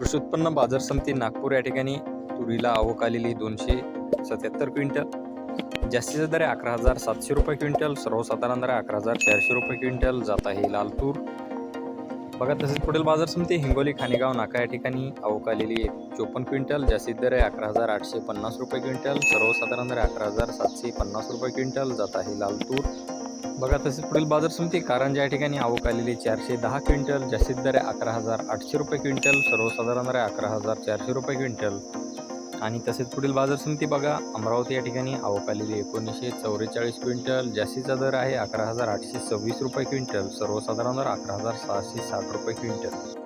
कृषी उत्पन्न बाजार समिती नागपूर या ठिकाणी तुरीला आवक आलेली दोनशे सत्याहत्तर क्विंटल. जास्तीचा दर आहे अकरा हजार सातशे रुपये क्विंटल. सर्वसाधारण दर अकरा हजार चारशे रुपये क्विंटल. जात आहे लाल तूर. बघा तसेच पुढील बाजार समिती हिंगोली खानेगाव नाका या ठिकाणी आवक आलेली आहे. चोपन्न क्विंटल. जास्तीत दर आहे अकरा हजार आठशे पन्नास रुपये क्विंटल. सर्वसाधारण दर अकरा हजार सातशे पन्नास रुपये क्विंटल. जात आहे लाल तूर. बघा तसेच पुढील बाजार समिती कारंजा या ठिकाणी आवक आलेली चारशे दहा क्विंटल जास्तीत दर आहे अकरा हजार आठशे रुपये क्विंटल सर्वसाधारण दर आहे अकरा हजार चारशे रुपये क्विंटल. आणि तसेच पुढील बाजार समिती बघा अमरावती या ठिकाणी आवक आलेली एकोणीसशे चौवेचाळीस क्विंटल जास्तीचा दर आहे अकरा हजार आठशे सव्वीस रुपये क्विंटल सर्वसाधारण दर अकरा हजार सहाशे साठ रुपये क्विंटल.